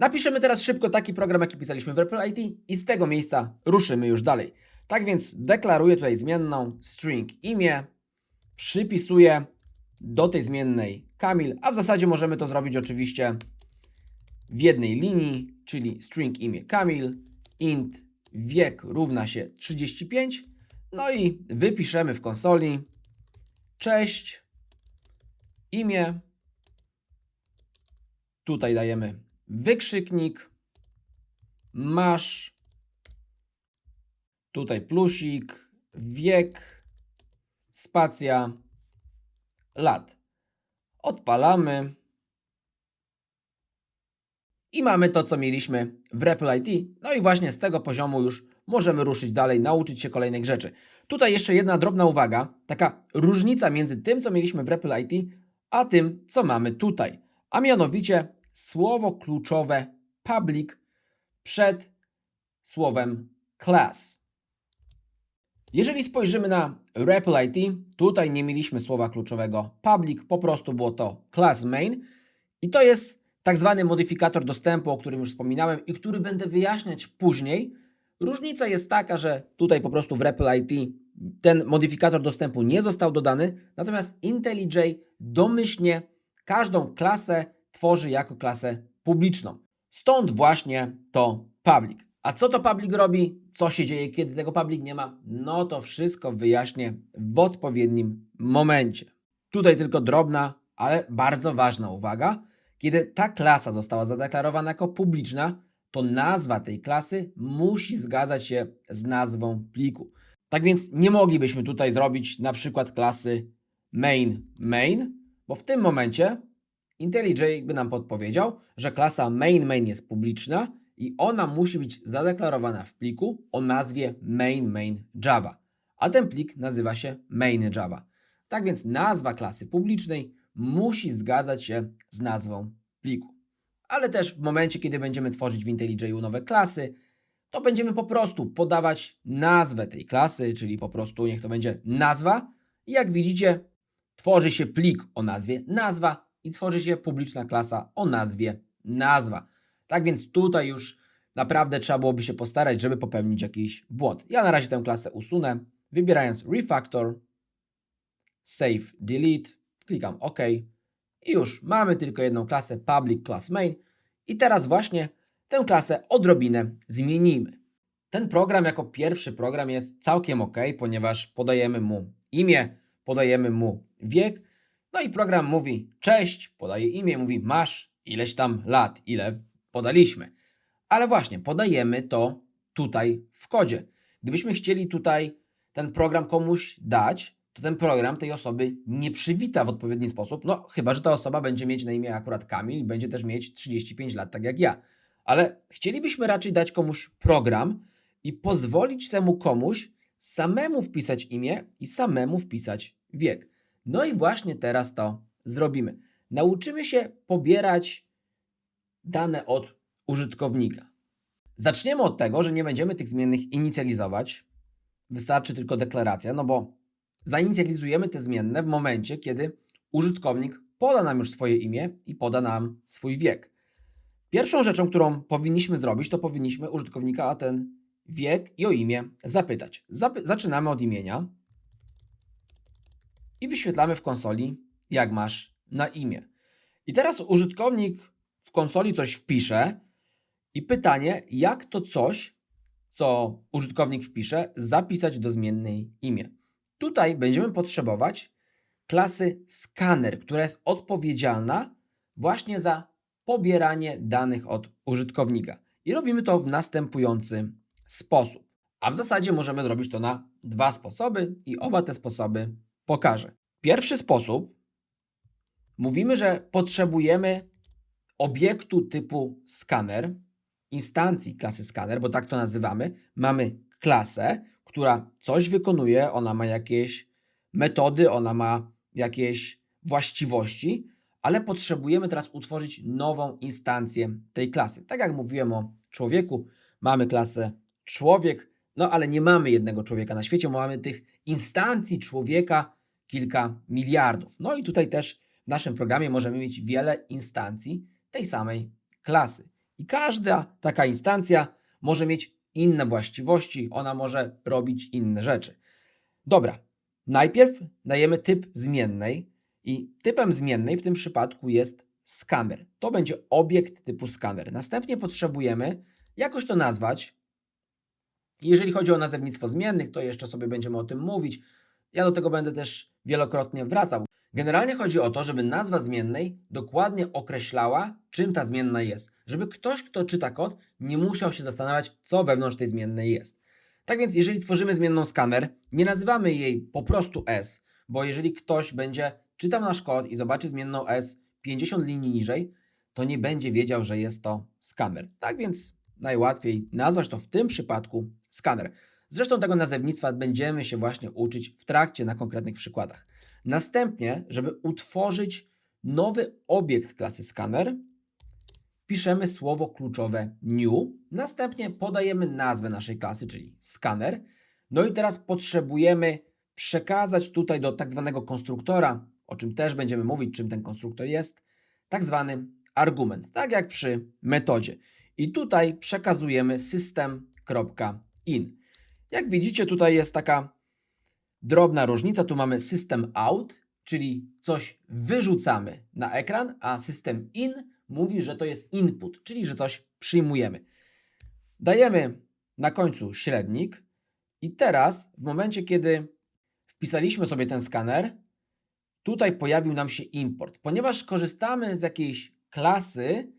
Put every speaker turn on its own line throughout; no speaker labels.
Napiszemy teraz szybko taki program, jaki pisaliśmy w REPL IT i z tego miejsca ruszymy już dalej. Tak więc deklaruję tutaj zmienną string imię, przypisuję do tej zmiennej Kamil, a w zasadzie możemy to zrobić oczywiście w jednej linii, czyli string imię Kamil, int wiek równa się 35, no i wypiszemy w konsoli cześć, imię, tutaj dajemy wykrzyknik, masz, tutaj plusik, wiek, spacja, lat. Odpalamy. I mamy to, co mieliśmy w REPL IT. No i właśnie z tego poziomu już możemy ruszyć dalej, nauczyć się kolejnych rzeczy. Tutaj jeszcze jedna drobna uwaga, taka różnica między tym, co mieliśmy w REPL IT, a tym, co mamy tutaj. A mianowicie słowo kluczowe public przed słowem class. Jeżeli spojrzymy na REPL IT, tutaj nie mieliśmy słowa kluczowego public, po prostu było to class main i to jest tak zwany modyfikator dostępu, o którym już wspominałem i który będę wyjaśniać później. Różnica jest taka, że tutaj po prostu w REPL IT ten modyfikator dostępu nie został dodany, natomiast IntelliJ domyślnie każdą klasę tworzy jako klasę publiczną. Stąd właśnie to public. A co to public robi? Co się dzieje, kiedy tego public nie ma? No to wszystko wyjaśnię w odpowiednim momencie. Tutaj tylko drobna, ale bardzo ważna uwaga. Kiedy ta klasa została zadeklarowana jako publiczna, to nazwa tej klasy musi zgadzać się z nazwą pliku. Tak więc nie moglibyśmy tutaj zrobić na przykład klasy main main, bo w tym momencie IntelliJ by nam podpowiedział, że klasa main main jest publiczna i ona musi być zadeklarowana w pliku o nazwie main main Java, a ten plik nazywa się main Java. Tak więc nazwa klasy publicznej musi zgadzać się z nazwą pliku. Ale też w momencie, kiedy będziemy tworzyć w IntelliJ nowe klasy, to będziemy po prostu podawać nazwę tej klasy, czyli po prostu niech to będzie nazwa. I jak widzicie, tworzy się plik o nazwie nazwa i tworzy się publiczna klasa o nazwie nazwa. Tak więc tutaj już naprawdę trzeba byłoby się postarać, żeby popełnić jakiś błąd. Ja na razie tę klasę usunę, wybierając Refactor, Save, Delete, klikam OK i już mamy tylko jedną klasę Public Class Main i teraz właśnie tę klasę odrobinę zmienimy. Ten program jako pierwszy program jest całkiem ok, ponieważ podajemy mu imię, podajemy mu wiek, no i program mówi cześć, podaje imię, mówi masz ileś tam lat, ile podaliśmy. Ale właśnie, podajemy to tutaj w kodzie. Gdybyśmy chcieli tutaj ten program komuś dać, to ten program tej osoby nie przywita w odpowiedni sposób, no chyba, że ta osoba będzie mieć na imię akurat Kamil i będzie też mieć 35 lat, tak jak ja. Ale chcielibyśmy raczej dać komuś program i pozwolić temu komuś samemu wpisać imię i samemu wpisać wiek. No i właśnie teraz to zrobimy. Nauczymy się pobierać dane od użytkownika. Zaczniemy od tego, że nie będziemy tych zmiennych inicjalizować. Wystarczy tylko deklaracja, no bo zainicjalizujemy te zmienne w momencie, kiedy użytkownik poda nam już swoje imię i poda nam swój wiek. Pierwszą rzeczą, którą powinniśmy zrobić, to powinniśmy użytkownika o ten wiek i o imię zapytać. Zapy zaczynamy od imienia i wyświetlamy w konsoli, jak masz na imię. I teraz użytkownik w konsoli coś wpisze i pytanie, jak to coś, co użytkownik wpisze, zapisać do zmiennej imię. Tutaj będziemy potrzebować klasy scanner, która jest odpowiedzialna właśnie za pobieranie danych od użytkownika. I robimy to w następujący sposób. A w zasadzie możemy zrobić to na dwa sposoby i oba te sposoby pokażę. Pierwszy sposób mówimy, że potrzebujemy obiektu typu scanner, instancji klasy scanner, bo tak to nazywamy. Mamy klasę, która coś wykonuje, ona ma jakieś metody, ona ma jakieś właściwości, ale potrzebujemy teraz utworzyć nową instancję tej klasy. Tak jak mówiłem o człowieku, mamy klasę człowiek, no ale nie mamy jednego człowieka na świecie, mamy tych instancji człowieka kilka miliardów. No i tutaj też w naszym programie możemy mieć wiele instancji tej samej klasy. I każda taka instancja może mieć inne właściwości, ona może robić inne rzeczy. Dobra, najpierw dajemy typ zmiennej i typem zmiennej w tym przypadku jest skaner. To będzie obiekt typu skaner. Następnie potrzebujemy jakoś to nazwać. Jeżeli chodzi o nazewnictwo zmiennych, to jeszcze sobie będziemy o tym mówić. Ja do tego będę też wielokrotnie wracał. Generalnie chodzi o to, żeby nazwa zmiennej dokładnie określała, czym ta zmienna jest. Żeby ktoś, kto czyta kod, nie musiał się zastanawiać, co wewnątrz tej zmiennej jest. Tak więc, jeżeli tworzymy zmienną skaner, nie nazywamy jej po prostu S, bo jeżeli ktoś będzie czytał nasz kod i zobaczy zmienną S 50 linii niżej, to nie będzie wiedział, że jest to skaner. Tak więc najłatwiej nazwać to w tym przypadku skaner. Zresztą tego nazewnictwa będziemy się właśnie uczyć w trakcie na konkretnych przykładach. Następnie, żeby utworzyć nowy obiekt klasy scanner, piszemy słowo kluczowe new, następnie podajemy nazwę naszej klasy, czyli scanner. No i teraz potrzebujemy przekazać tutaj do tak zwanego konstruktora, o czym też będziemy mówić, czym ten konstruktor jest, tak zwany argument, tak jak przy metodzie. I tutaj przekazujemy system.in. Jak widzicie, tutaj jest taka drobna różnica. Tu mamy system out, czyli coś wyrzucamy na ekran, a system in mówi, że to jest input, czyli że coś przyjmujemy. Dajemy na końcu średnik i teraz w momencie, kiedy wpisaliśmy sobie ten skaner, tutaj pojawił nam się import. Ponieważ korzystamy z jakiejś klasy,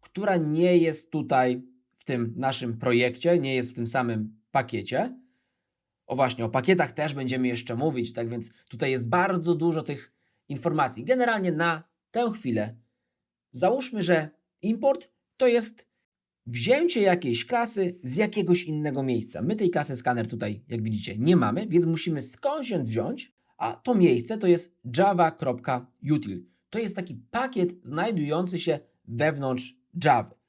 która nie jest tutaj w tym naszym projekcie, nie jest w tym samym pakiecie. O właśnie, o pakietach też będziemy jeszcze mówić, tak więc tutaj jest bardzo dużo tych informacji. Generalnie na tę chwilę załóżmy, że import to jest wzięcie jakiejś klasy z jakiegoś innego miejsca. My tej klasy skaner tutaj, jak widzicie, nie mamy, więc musimy skądś wziąć, a to miejsce to jest java.util. To jest taki pakiet znajdujący się wewnątrz Java.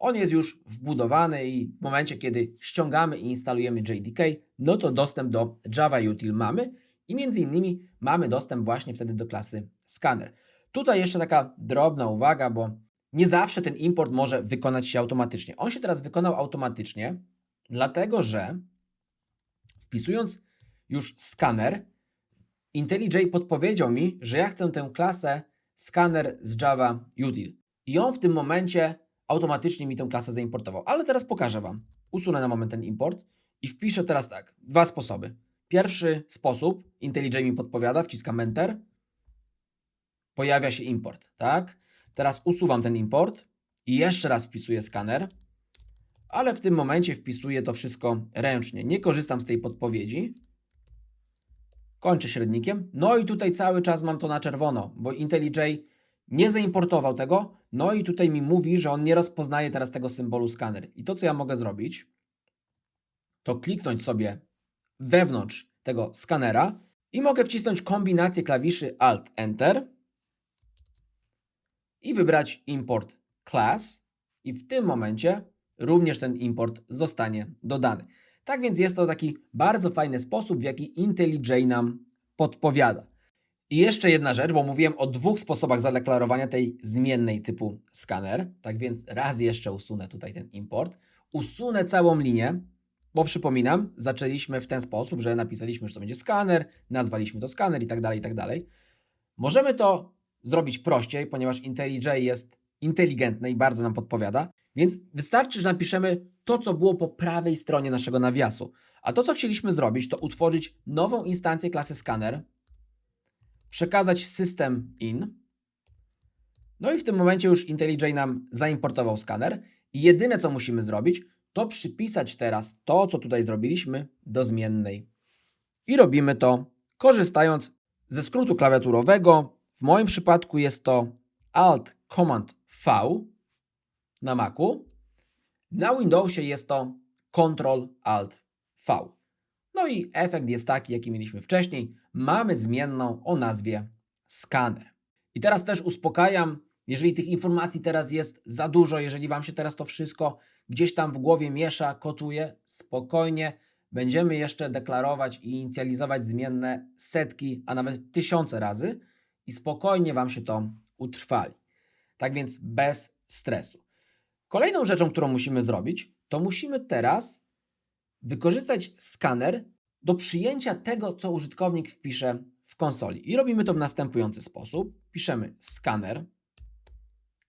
On jest już wbudowany i w momencie, kiedy ściągamy i instalujemy JDK, no to dostęp do Java Util mamy i między innymi mamy dostęp właśnie wtedy do klasy scanner. Tutaj jeszcze taka drobna uwaga, bo nie zawsze ten import może wykonać się automatycznie. On się teraz wykonał automatycznie, dlatego że wpisując już skaner, IntelliJ podpowiedział mi, że ja chcę tę klasę scanner z Java Util. I on w tym momencie automatycznie mi tę klasę zaimportował. Ale teraz pokażę Wam. Usunę na moment ten import i wpiszę teraz tak. Dwa sposoby. Pierwszy sposób, IntelliJ mi podpowiada, wciskam Enter. Pojawia się import, tak? Teraz usuwam ten import i jeszcze raz wpisuję skaner, ale w tym momencie wpisuję to wszystko ręcznie. Nie korzystam z tej podpowiedzi. Kończę średnikiem. No i tutaj cały czas mam to na czerwono, bo IntelliJ nie zaimportował tego, no i tutaj mi mówi, że on nie rozpoznaje teraz tego symbolu skaner. I to, co ja mogę zrobić, to kliknąć sobie wewnątrz tego skanera i mogę wcisnąć kombinację klawiszy Alt-Enter i wybrać Import Class i w tym momencie również ten import zostanie dodany. Tak więc jest to taki bardzo fajny sposób, w jaki IntelliJ nam podpowiada. I jeszcze jedna rzecz, bo mówiłem o dwóch sposobach zadeklarowania tej zmiennej typu skaner. Tak więc raz jeszcze usunę tutaj ten import. Usunę całą linię, bo przypominam, zaczęliśmy w ten sposób, że napisaliśmy, że to będzie skaner, nazwaliśmy to skaner i tak dalej, i tak dalej. Możemy to zrobić prościej, ponieważ IntelliJ jest inteligentny i bardzo nam podpowiada, więc wystarczy, że napiszemy to, co było po prawej stronie naszego nawiasu. A to, co chcieliśmy zrobić, to utworzyć nową instancję klasy scanner, przekazać system in. No i w tym momencie już IntelliJ nam zaimportował skaner. I jedyne, co musimy zrobić, to przypisać teraz to, co tutaj zrobiliśmy, do zmiennej. I robimy to korzystając ze skrótu klawiaturowego. W moim przypadku jest to Alt Command V na Macu. Na Windowsie jest to Ctrl Alt V. No i efekt jest taki, jaki mieliśmy wcześniej. Mamy zmienną o nazwie skaner. I teraz też uspokajam, jeżeli tych informacji teraz jest za dużo, jeżeli Wam się teraz to wszystko gdzieś tam w głowie miesza, kotuje, spokojnie. Będziemy jeszcze deklarować i inicjalizować zmienne setki, a nawet tysiące razy i spokojnie Wam się to utrwali. Tak więc bez stresu. Kolejną rzeczą, którą musimy zrobić, to musimy teraz wykorzystać skaner do przyjęcia tego, co użytkownik wpisze w konsoli. I robimy to w następujący sposób. Piszemy skaner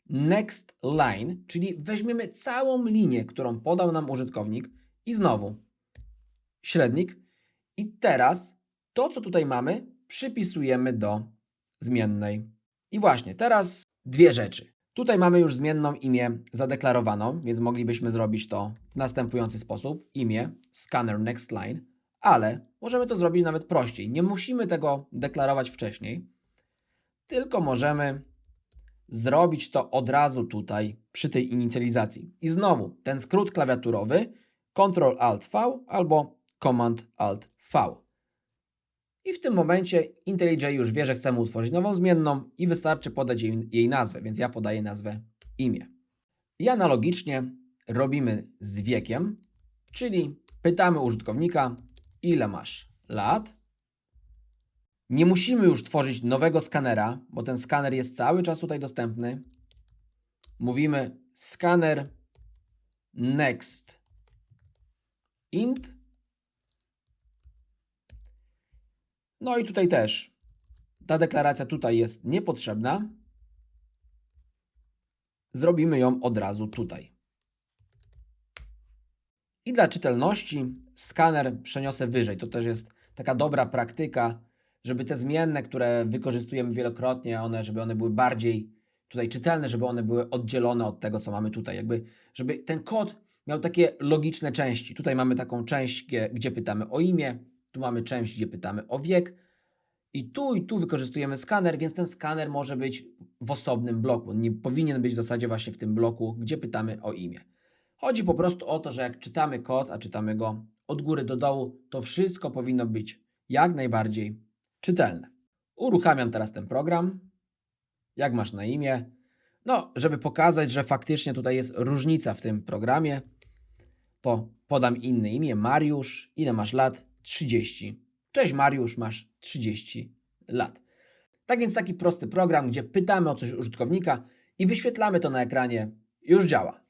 next line, czyli weźmiemy całą linię, którą podał nam użytkownik i znowu średnik. I teraz to, co tutaj mamy, przypisujemy do zmiennej. I właśnie teraz dwie rzeczy. Tutaj mamy już zmienną imię zadeklarowaną, więc moglibyśmy zrobić to w następujący sposób. Imię scanner next line, ale możemy to zrobić nawet prościej. Nie musimy tego deklarować wcześniej, tylko możemy zrobić to od razu tutaj przy tej inicjalizacji. I znowu ten skrót klawiaturowy Ctrl Alt V albo Command Alt V. I w tym momencie IntelliJ już wie, że chcemy utworzyć nową zmienną i wystarczy podać jej, jej nazwę, więc ja podaję nazwę imię. I analogicznie robimy z wiekiem, czyli pytamy użytkownika, ile masz lat. Nie musimy już tworzyć nowego skanera, bo ten skaner jest cały czas tutaj dostępny. Mówimy skaner next int. No i tutaj też ta deklaracja tutaj jest niepotrzebna. Zrobimy ją od razu tutaj. I dla czytelności skaner przeniosę wyżej. To też jest taka dobra praktyka, żeby te zmienne, które wykorzystujemy wielokrotnie, one, żeby one były bardziej tutaj czytelne, żeby one były oddzielone od tego, co mamy tutaj. Jakby, żeby ten kod miał takie logiczne części. Tutaj mamy taką część, gdzie, gdzie pytamy o imię, tu mamy część, gdzie pytamy o wiek. I tu i tu wykorzystujemy skaner, więc ten skaner może być w osobnym bloku. Nie powinien być w zasadzie właśnie w tym bloku, gdzie pytamy o imię. Chodzi po prostu o to, że jak czytamy kod, a czytamy go od góry do dołu, to wszystko powinno być jak najbardziej czytelne. Uruchamiam teraz ten program. Jak masz na imię? No, żeby pokazać, że faktycznie tutaj jest różnica w tym programie, to podam inne imię, Mariusz. Ile masz lat? 30. Cześć Mariusz, masz 30 lat. Tak więc taki prosty program, gdzie pytamy o coś użytkownika i wyświetlamy to na ekranie, już działa.